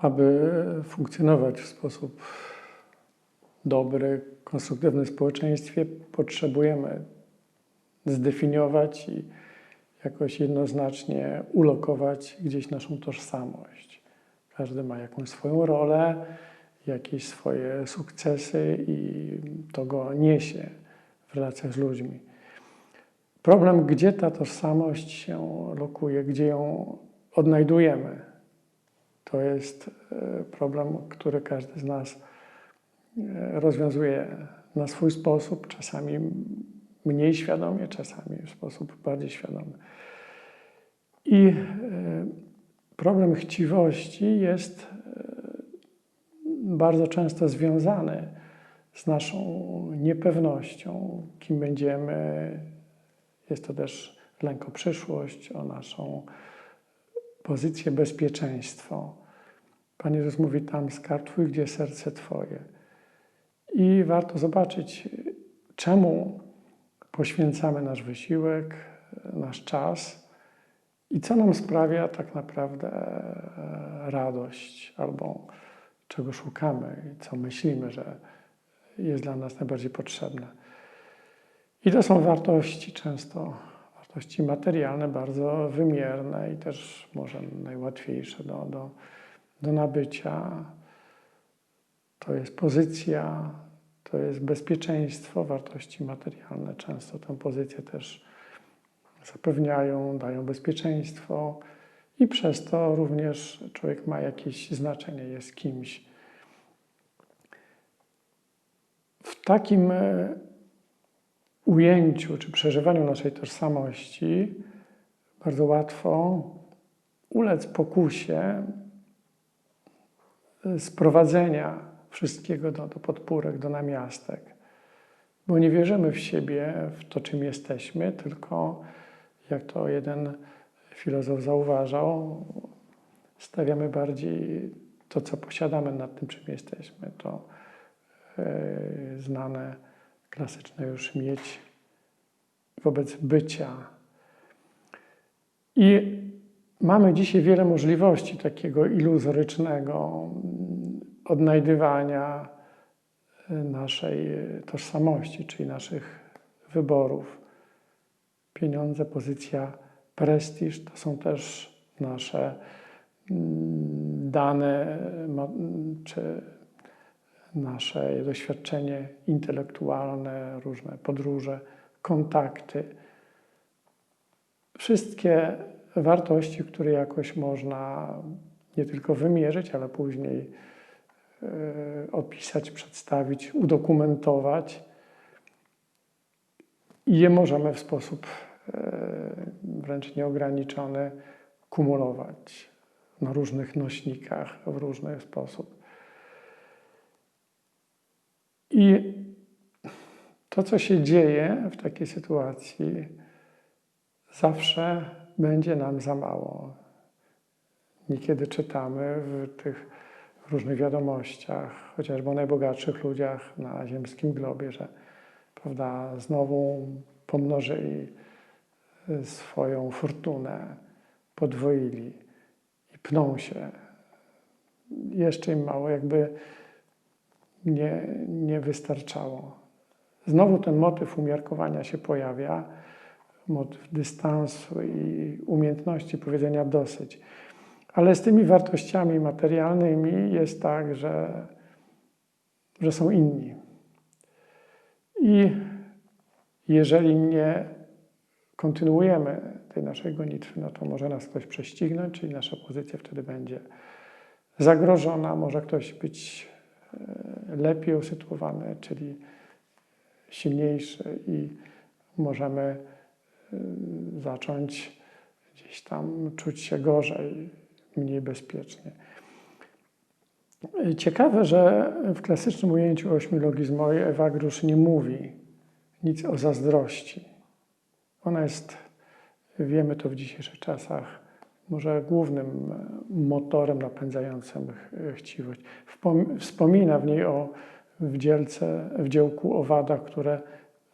aby funkcjonować w sposób dobry, konstruktywny w społeczeństwie, potrzebujemy zdefiniować i jakoś jednoznacznie ulokować gdzieś naszą tożsamość. Każdy ma jakąś swoją rolę, jakieś swoje sukcesy i to go niesie w relacjach z ludźmi. Problem, gdzie ta tożsamość się lokuje, gdzie ją odnajdujemy, to jest e, problem, który każdy z nas e, rozwiązuje na swój sposób, czasami mniej świadomie, czasami w sposób bardziej świadomy. I e, problem chciwości jest bardzo często związany z naszą niepewnością, kim będziemy. Jest to też lęk o przyszłość, o naszą pozycję, bezpieczeństwo. Pan Jezus mówi tam skarb Twój, gdzie serce Twoje. I warto zobaczyć, czemu poświęcamy nasz wysiłek, nasz czas i co nam sprawia tak naprawdę radość albo czego szukamy co myślimy, że jest dla nas najbardziej potrzebne. I to są wartości często, wartości materialne, bardzo wymierne i też może najłatwiejsze do, do, do nabycia. To jest pozycja, to jest bezpieczeństwo, wartości materialne. Często tę pozycję też zapewniają, dają bezpieczeństwo i przez to również człowiek ma jakieś znaczenie, jest kimś. W takim e, ujęciu czy przeżywaniu naszej tożsamości bardzo łatwo ulec pokusie sprowadzenia wszystkiego do, do podpórek, do namiastek, bo nie wierzymy w siebie, w to, czym jesteśmy, tylko jak to jeden filozof zauważał, stawiamy bardziej to, co posiadamy nad tym, czym jesteśmy. To e, znane, klasyczne już mieć wobec bycia. I mamy dzisiaj wiele możliwości takiego iluzorycznego odnajdywania e, naszej tożsamości, czyli naszych wyborów. Pieniądze, pozycja prestiż to są też nasze mm, dane czy nasze doświadczenie intelektualne, różne podróże, kontakty. Wszystkie wartości, które jakoś można nie tylko wymierzyć, ale później e, opisać, przedstawić, udokumentować. I je możemy w sposób E, wręcz nieograniczone kumulować na różnych nośnikach w różny sposób. I to, co się dzieje w takiej sytuacji, zawsze będzie nam za mało. Niekiedy czytamy w tych różnych wiadomościach, chociażby o najbogatszych ludziach na ziemskim globie, że prawda, znowu pomnożyli swoją fortunę, podwoili i pną się. Jeszcze im mało, jakby nie, nie wystarczało. Znowu ten motyw umiarkowania się pojawia, motyw dystansu i umiejętności powiedzenia dosyć. Ale z tymi wartościami materialnymi jest tak, że, że są inni. I jeżeli nie kontynuujemy tej naszej gonitwy, no to może nas ktoś prześcignąć, czyli nasza pozycja wtedy będzie zagrożona, może ktoś być e, lepiej usytuowany, czyli silniejszy i możemy zacząć gdzieś tam czuć się gorzej, mniej bezpiecznie. Ciekawe, że w klasycznym ujęciu ośmiologizmu Ewagrusz nie mówi nic o zazdrości. Ona jest, wiemy to w dzisiejszych czasach, może głównym motorem napędzającym chciwość. Wspomina w niej o wdzielce, wdzielku owadach, które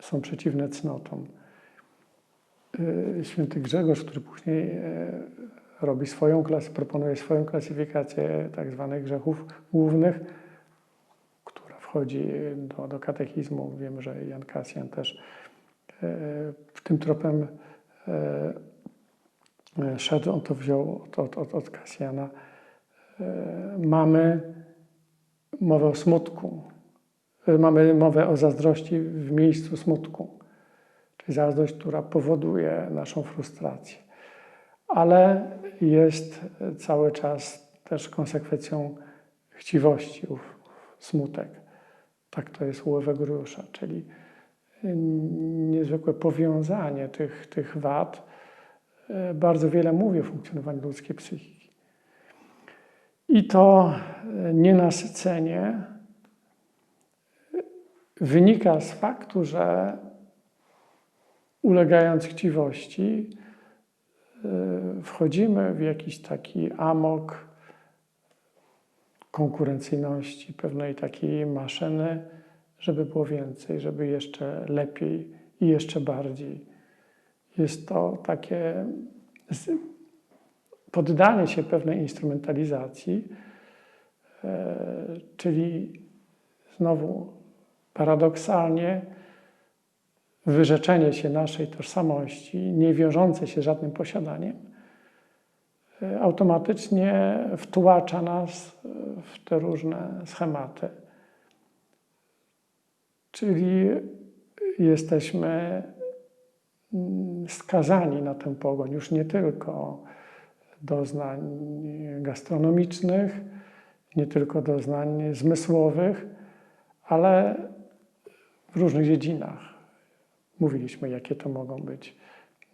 są przeciwne cnotom. Y, święty Grzegorz, który później e, robi swoją klasę, proponuje swoją klasyfikację tak zwanych grzechów głównych, która wchodzi do, do katechizmu. Wiem, że Jan Kasjan też e, tym tropem e, szedł, on to wziął od, od, od, od Kasjana. Mamy mowę o smutku, mamy mowę o zazdrości w miejscu smutku, zazdrość, która powoduje naszą frustrację, ale jest cały czas też konsekwencją chciwości, ów smutek. Tak to jest u Ewego czyli niezwykłe powiązanie tych, tych wad bardzo wiele mówi o funkcjonowaniu ludzkiej psychiki. I to nienasycenie wynika z faktu, że ulegając chciwości, wchodzimy w jakiś taki amok konkurencyjności, pewnej takiej maszyny, żeby było więcej, żeby jeszcze lepiej i jeszcze bardziej. Jest to takie poddanie się pewnej instrumentalizacji, e, czyli znowu paradoksalnie wyrzeczenie się naszej tożsamości, nie wiążące się żadnym posiadaniem, e, automatycznie wtłacza nas w te różne schematy. Czyli jesteśmy mm, skazani na tę pogoń, już nie tylko doznań gastronomicznych, nie tylko doznań zmysłowych, ale w różnych dziedzinach. Mówiliśmy, jakie to mogą być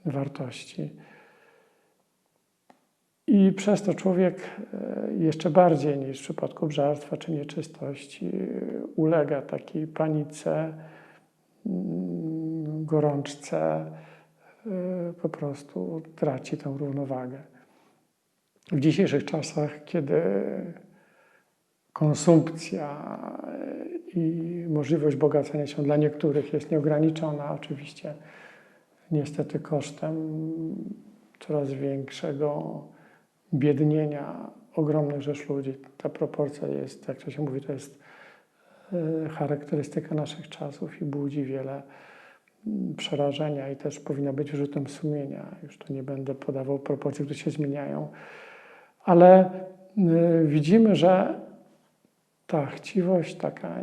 wartości. I przez to człowiek e, jeszcze bardziej niż w przypadku obżarstwa czy nieczystości e, ulega takiej panice, mm, gorączce, e, po prostu traci tę równowagę. W dzisiejszych czasach, kiedy konsumpcja i możliwość bogacenia się dla niektórych jest nieograniczona, oczywiście niestety kosztem coraz większego biednienia ogromnych rzesz ludzi. Ta proporcja jest, jak to się mówi, to jest e, charakterystyka naszych czasów i budzi wiele mm, przerażenia i też powinna być wyrzutem sumienia. Już tu nie będę podawał proporcji, które się zmieniają, ale y, widzimy, że ta chciwość taka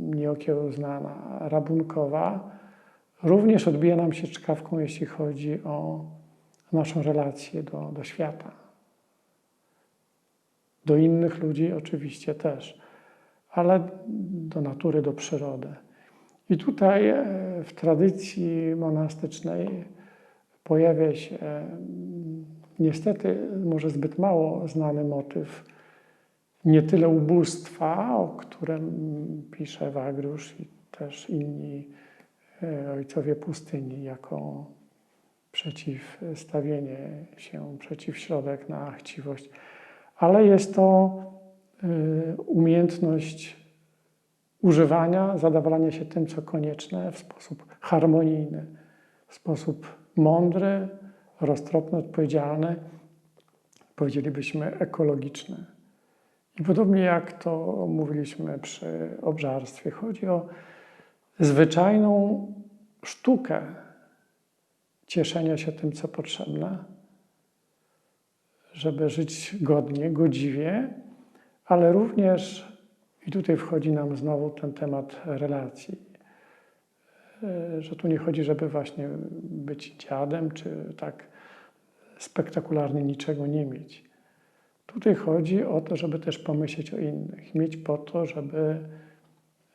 nieokiełznana, rabunkowa, również odbija nam się czkawką, jeśli chodzi o naszą relację do, do świata. Do innych ludzi oczywiście też, ale do natury, do przyrody. I tutaj e, w tradycji monastycznej pojawia się mm, niestety może zbyt mało znany motyw nie tyle ubóstwa, o którym pisze Wagrusz i też inni e, ojcowie pustyni, jako przeciwstawienie się, przeciw środek na chciwość, ale jest to y, umiejętność używania, zadawalania się tym, co konieczne w sposób harmonijny, w sposób mądry, roztropny, odpowiedzialny, powiedzielibyśmy ekologiczny. I podobnie jak to mówiliśmy przy obżarstwie, chodzi o zwyczajną sztukę cieszenia się tym, co potrzebne, żeby żyć godnie, godziwie, ale również, i tutaj wchodzi nam znowu ten temat relacji, e, że tu nie chodzi, żeby właśnie być dziadem, czy tak spektakularnie niczego nie mieć. Tutaj chodzi o to, żeby też pomyśleć o innych, mieć po to, żeby,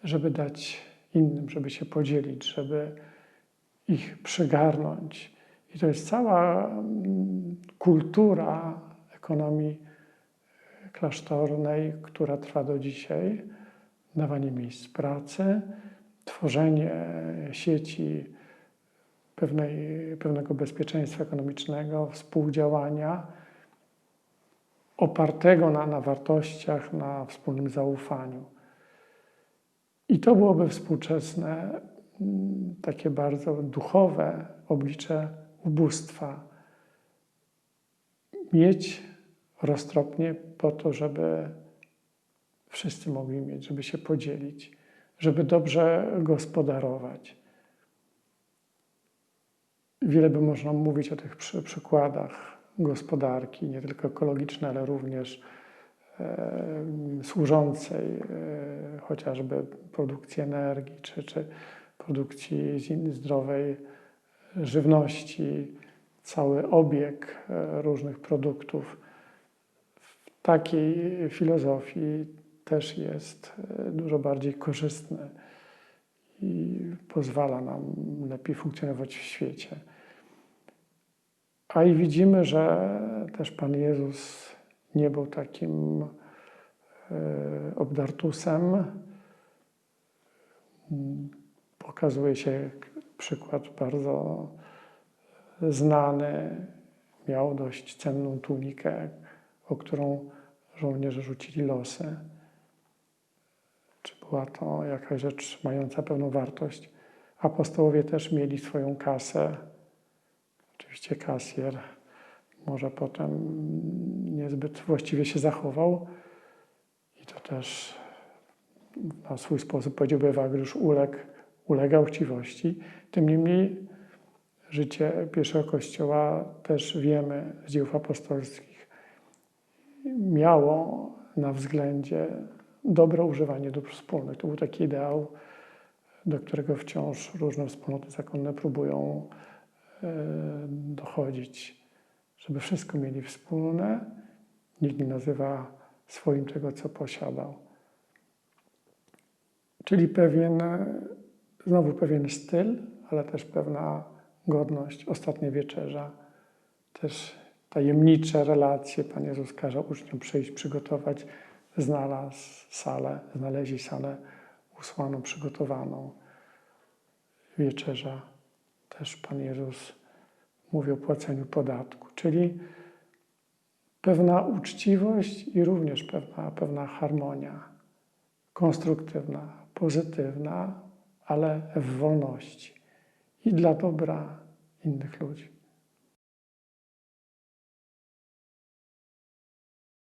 żeby dać innym, żeby się podzielić, żeby ich przygarnąć. I to jest cała mm, kultura ekonomii klasztornej, która trwa do dzisiaj, dawanie miejsc pracy, tworzenie sieci pewnej, pewnego bezpieczeństwa ekonomicznego, współdziałania opartego na, na wartościach, na wspólnym zaufaniu. I to byłoby współczesne, mm, takie bardzo duchowe oblicze ubóstwa mieć roztropnie po to, żeby wszyscy mogli mieć, żeby się podzielić, żeby dobrze gospodarować. Wiele by można mówić o tych przy, przykładach gospodarki, nie tylko ekologicznej, ale również służącej e, chociażby produkcji energii czy, czy produkcji zdrowej żywności, cały obieg e, różnych produktów. W takiej filozofii też jest e, dużo bardziej korzystny i pozwala nam lepiej funkcjonować w świecie. A i widzimy, że też Pan Jezus nie był takim e, obdartusem. Pokazuje się przykład bardzo znany. Miał dość cenną tunikę, o którą żołnierze rzucili losy. Czy była to jakaś rzecz mająca pewną wartość? Apostołowie też mieli swoją kasę. Oczywiście kasjer może potem niezbyt właściwie się zachował i to też na swój sposób powiedziałby Ewagriusz uległ, ulegał chciwości. Tym niemniej życie pierwszego Kościoła też wiemy z dzieł apostolskich miało na względzie dobre używanie dóbr wspólnych. To był taki ideał, do którego wciąż różne wspólnoty zakonne próbują dochodzić, żeby wszystko mieli wspólne. Nikt nie nazywa swoim tego, co posiadał. Czyli pewien, e, znowu pewien styl, ale też pewna godność. Ostatnia wieczerza, też tajemnicze relacje. Pan Jezus każe uczniom przyjść, przygotować. Znalazł salę, znaleźli salę usłaną, przygotowaną. Wieczerza. Też Pan Jezus mówi o płaceniu podatku, czyli pewna uczciwość i również pewna, pewna harmonia konstruktywna, pozytywna, ale w wolności i dla dobra innych ludzi.